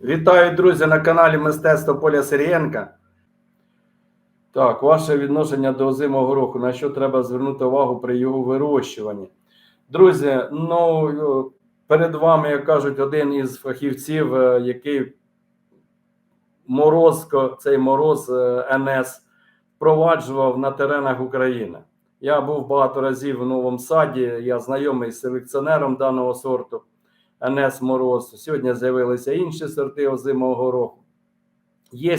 Вітаю, друзі, на каналі Мистецтво Поля Сирієнка. Так, ваше відношення до озимого гороху. На що треба звернути увагу при його вирощуванні? Друзі, ну е, перед вами, як кажуть, один із фахівців, е, який морозко, цей мороз е, НС впроваджував на теренах України. Я був багато разів в новому саді, я знайомий з селекціонером даного сорту. НС Мороз. Сьогодні з'явилися інші сорти озимого гороху. Є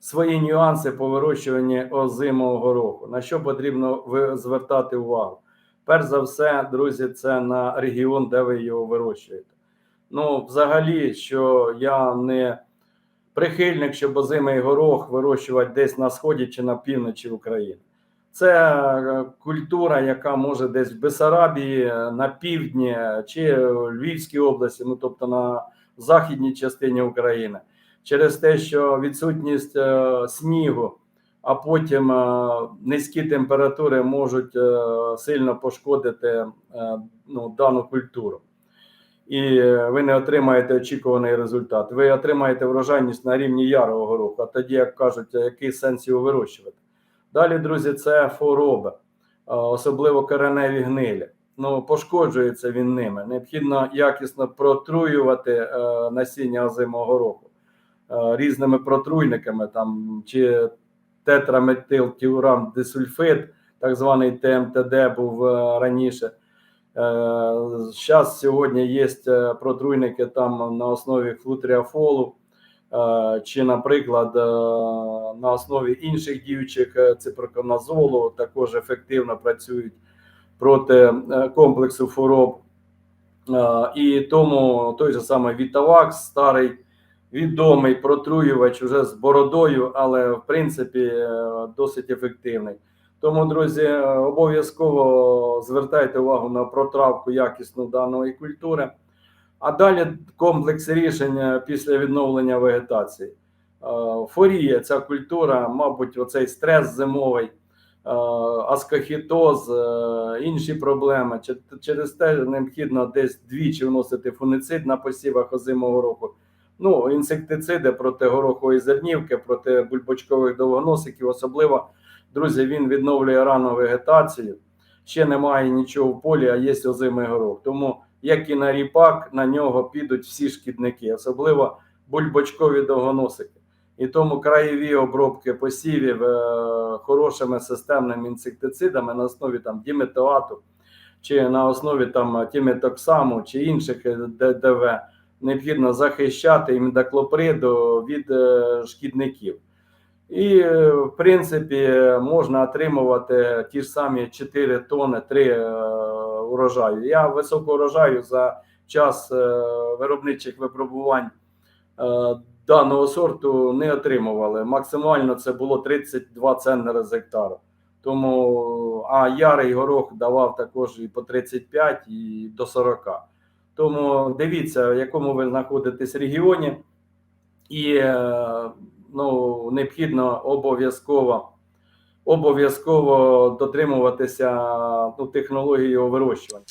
свої нюанси по вирощуванні озимого гороху. На що потрібно звертати увагу? Перш за все, друзі, це на регіон, де ви його вирощуєте. Ну, взагалі, що я не прихильник, щоб озимий горох вирощувати десь на сході чи на півночі України. Це е, культура, яка може десь в Бесарабії, е, на півдні е, чи в Львівській області, ну тобто на західній частині України, через те, що відсутність снігу, а потім низькі температури можуть сильно пошкодити ну, дану культуру. І ви не отримаєте очікуваний результат. Ви отримаєте врожайність на рівні ярого гороху, а тоді, як кажуть, який сенс його вирощувати. Далі, друзі, це хвороби, особливо кореневі гнилі. Ну, пошкоджується він ними. Необхідно якісно протруювати е, насіння озимого гороху е, різними протруйниками, там чи тетраметилтіурам дисульфид, так званий ТМТД був е, раніше. Зараз сьогодні є протруйники там на основі флутріафолу, чи, наприклад, на основі інших діючих е, ципроконазолу також ефективно працюють проти е, комплексу хвороб. Е, І тому той же самий Вітавакс, старий відомий протруювач уже з бородою, але в принципі досить ефективний. Тому, друзі, обов'язково звертайте увагу на протравку якісну даної культури. А далі комплекс рішень е, після відновлення вегетації. Е, Форія, ця культура, мабуть, оцей стрес зимовий, е, аскохітоз, е, інші проблеми. Через те необхідно десь двічі вносити фуницид на посівах озимого року. Ну, інсектициди проти горохової зернівки, проти бульбочкових довгоносиків, особливо, друзі, він відновлює рану вегетацію. Ще немає нічого в полі, а є озимий горох. Тому, як і на ріпак, на нього підуть всі шкідники, особливо бульбочкові довгоносики. І тому краєві обробки посівів е, хорошими системними інсектицидами на основі там діметоату чи на основі там тіметоксаму чи інших е, ДДВ необхідно захищати імідаклоприду від е, шкідників. І, в принципі, можна отримувати ті ж самі 4 тони 3 е, урожаю. Я високого урожаю за час виробничих випробувань даного сорту не отримували. Максимально це було 32 центнери з гектара. Тому, а ярий горох давав також і по 35, і до 40. Тому дивіться, в якому ви знаходитесь регіоні, і е, ну, необхідно обов'язково обов'язково дотримуватися ну, технології його вирощування.